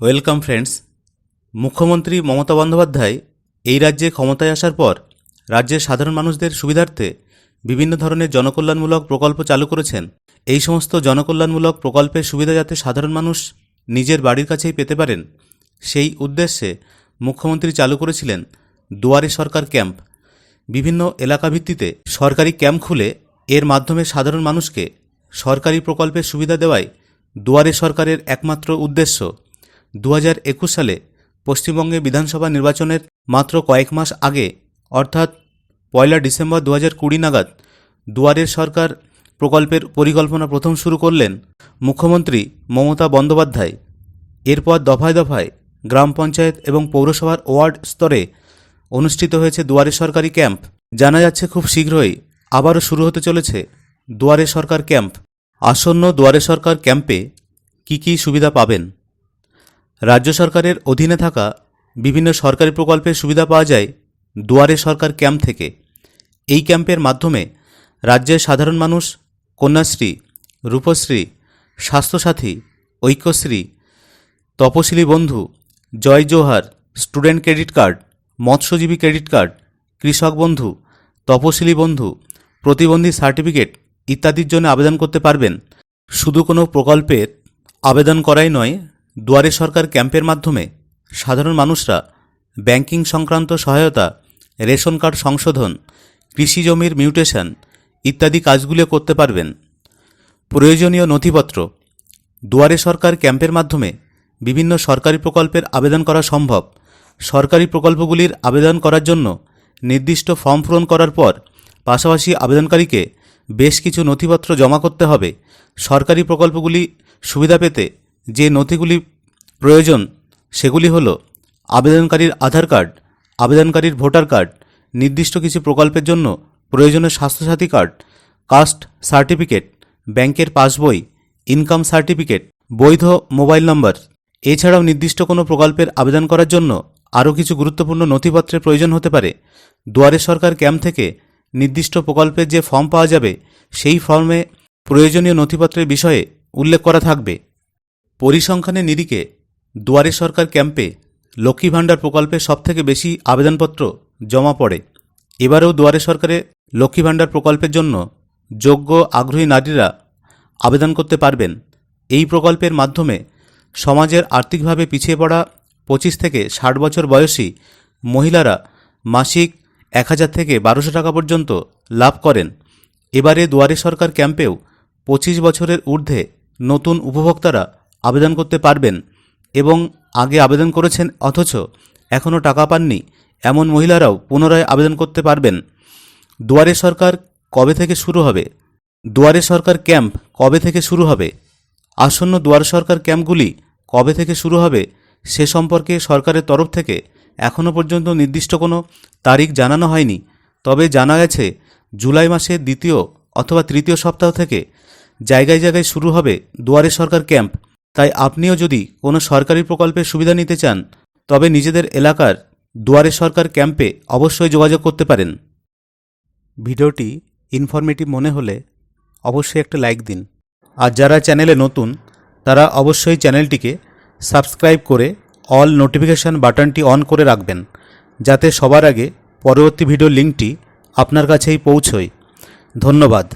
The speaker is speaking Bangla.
Welcome friends. মুখ্যমন্ত্রী মমতা বন্দ্যোপাধ্যায় এই রাজ্যে ক্ষমতায় আসার পর রাজ্যের সাধারণ মানুষদের সুবিধার্থে বিভিন্ন ধরনের জনকল্যাণমূলক প্রকল্প চালু করেছেন। এই সমস্ত জনকল্যাণমূলক প্রকল্পের সুবিধা যাতে সাধারণ মানুষ নিজের বাড়ির কাছেই পেতে পারেন, সেই উদ্দেশ্যে মুখ্যমন্ত্রী চালু করেছিলেন দুয়ারে সরকার ক্যাম্প। বিভিন্ন এলাকা ভিত্তিতে সরকারি ক্যাম্প খুলে এর মাধ্যমে সাধারণ মানুষকে সরকারি প্রকল্পের সুবিধা দেওয়াই দুয়ারে সরকারের একমাত্র উদ্দেশ্য। দু সালে পশ্চিমবঙ্গে বিধানসভা নির্বাচনের মাত্র কয়েক মাস আগে, অর্থাৎ পয়লা ডিসেম্বর দু হাজার কুড়ি নাগাদ, দুয়ারের সরকার প্রকল্পের পরিকল্পনা প্রথম শুরু করলেন মুখ্যমন্ত্রী মমতা বন্দ্যোপাধ্যায়। এরপর দফায় দফায় গ্রাম পঞ্চায়েত এবং পৌরসভার ওয়ার্ড স্তরে অনুষ্ঠিত হয়েছে দুয়ারে সরকারি ক্যাম্প। জানা যাচ্ছে খুব শীঘ্রই আবারও শুরু হতে চলেছে দুয়ারে সরকার ক্যাম্প। আসন্ন দুয়ারে সরকার ক্যাম্পে কি কি সুবিধা পাবেন? রাজ্য সরকারের অধীনে থাকা বিভিন্ন সরকারি প্রকল্পের সুবিধা পাওয়া যায় দুয়ারে সরকার ক্যাম্প থেকে। এই ক্যাম্পের মাধ্যমে রাজ্যের সাধারণ মানুষ, Kanyashree, Rupashree, Swasthya Sathi, Aikyashree, Taposili Bandhu, Jai Johar, student credit card, মৎস্যজীবী ক্রেডিট কার্ড, কৃষক বন্ধু, তপশিলি বন্ধু, প্রতিবন্ধী সার্টিফিকেট ইত্যাদির জন্য আবেদন করতে পারবেন। শুধু কোনো প্রকল্পের আবেদন করাই নয় দুয়ারে সরকার ক্যাম্পের মাধ্যমে সাধারণ মানুষরা ব্যাংকিং সংক্রান্ত সহায়তা, রেশন কার্ড সংশোধন, কৃষি জমির মিউটেশন ইত্যাদি কাজগুলো করতে পারবেন। প্রয়োজনীয় নথিপত্র, দুয়ারে সরকার ক্যাম্পের মাধ্যমে বিভিন্ন সরকারি প্রকল্পের আবেদন করা সম্ভব। সরকারি প্রকল্পগুলির আবেদন করার জন্য নির্দিষ্ট ফর্ম পূরণ করার পর পাশাপাশি আবেদনকারীকে বেশ কিছু নথিপত্র জমা করতে হবে। সরকারি প্রকল্পগুলি সুবিধা পেতে যে নথিগুলি প্রয়োজন, সেগুলি হল আবেদনকারীর আধার কার্ড, আবেদনকারীর ভোটার কার্ড, নির্দিষ্ট কিছু প্রকল্পের জন্য প্রয়োজনীয় স্বাস্থ্যসাথী কার্ড, কাস্ট সার্টিফিকেট, ব্যাংকের পাসবই, ইনকাম সার্টিফিকেট, বৈধ মোবাইল নম্বর। এছাড়াও নির্দিষ্ট কোনো প্রকল্পের আবেদন করার জন্য আরও কিছু গুরুত্বপূর্ণ নথিপত্রের প্রয়োজন হতে পারে। দুয়ারে সরকার ক্যাম্প থেকে নির্দিষ্ট প্রকল্পের যে ফর্ম পাওয়া যাবে, সেই ফর্মে প্রয়োজনীয় নথিপত্রের বিষয়ে উল্লেখ করা থাকবে। পরিসংখ্যানের নিরিখে দুয়ারে সরকার ক্যাম্পে লক্ষ্মী ভাণ্ডার প্রকল্পে সবথেকে বেশি আবেদনপত্র জমা পড়ে। এবারেও দুয়ারে সরকারে লক্ষ্মী ভাণ্ডার প্রকল্পের জন্য যোগ্য আগ্রহী নারীরা আবেদন করতে পারবেন। এই প্রকল্পের মাধ্যমে সমাজের আর্থিকভাবে পিছিয়ে পড়া পঁচিশ থেকে ষাট বছর বয়সী মহিলারা মাসিক এক হাজার থেকে বারোশো টাকা পর্যন্ত লাভ করেন। এবারে দুয়ারে সরকার ক্যাম্পেও পঁচিশ বছরের ঊর্ধ্বে নতুন উপভোক্তারা আবেদন করতে পারবেন এবং আগে আবেদন করেছেন, অথচ এখনও টাকা পাননি, এমন মহিলারাও পুনরায় আবেদন করতে পারবেন। দুয়ারে সরকার কবে থেকে শুরু হবে? দুয়ারে সরকার ক্যাম্প কবে থেকে শুরু হবে? আসন্ন দুয়ারে সরকার ক্যাম্পগুলি কবে থেকে শুরু হবে? সে সম্পর্কে সরকারের তরফ থেকে এখনও পর্যন্ত নির্দিষ্ট কোনো তারিখ জানানো হয়নি। তবে জানা গেছে, জুলাই মাসের দ্বিতীয় অথবা তৃতীয় সপ্তাহ থেকে জায়গায় জায়গায় শুরু হবে দুয়ারে সরকার ক্যাম্প। তাই আপনিও যদি কোনো সরকারি প্রকল্পের সুবিধা নিতে চান, তবে নিজেদের এলাকার দুয়ারে সরকার ক্যাম্পে অবশ্যই যোগাযোগ করতে পারেন। ভিডিওটি ইনফরমেটিভ মনে হলে অবশ্যই একটা লাইক দিন। আর যারা চ্যানেলে নতুন, তারা অবশ্যই চ্যানেলটিকে সাবস্ক্রাইব করে অল নোটিফিকেশান বাটনটি অন করে রাখবেন, যাতে সবার আগে পরবর্তী ভিডিও লিঙ্কটি আপনার কাছেই পৌঁছয়। ধন্যবাদ।